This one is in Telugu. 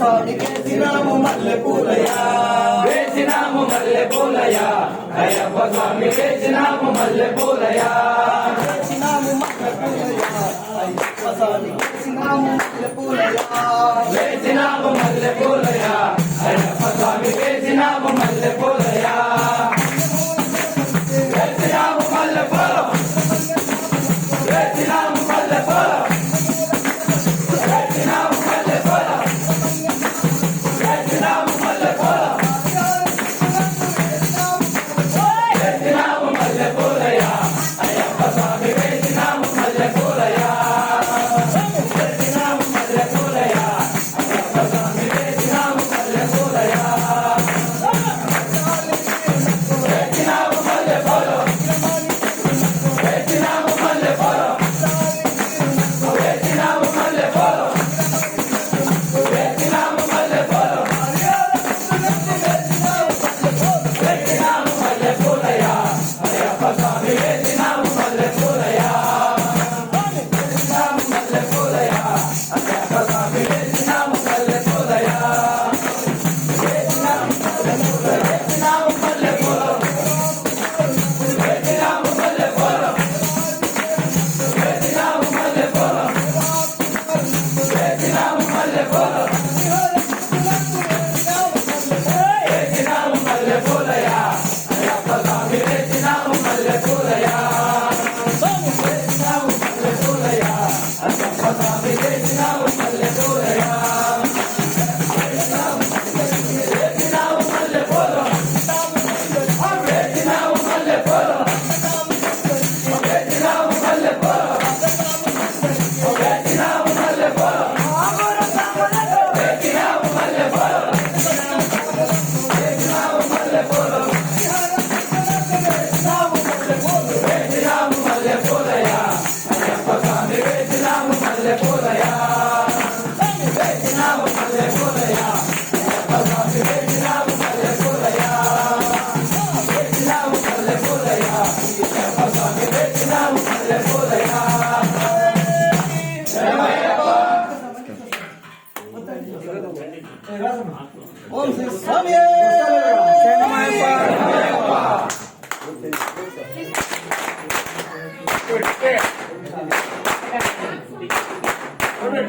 సాగి వేసినాము మల్లె పూలయా. వేసినాము మల్లె పూలయా. అయ్యప్ప స్వామి వేసినాము మల్లె పూలయా. వేసినాము మల్లె పూలయా. అయ్యప్ప స్వామి వేసినాము మల్లె పూలయా. వేసినాము మల్లె é 오늘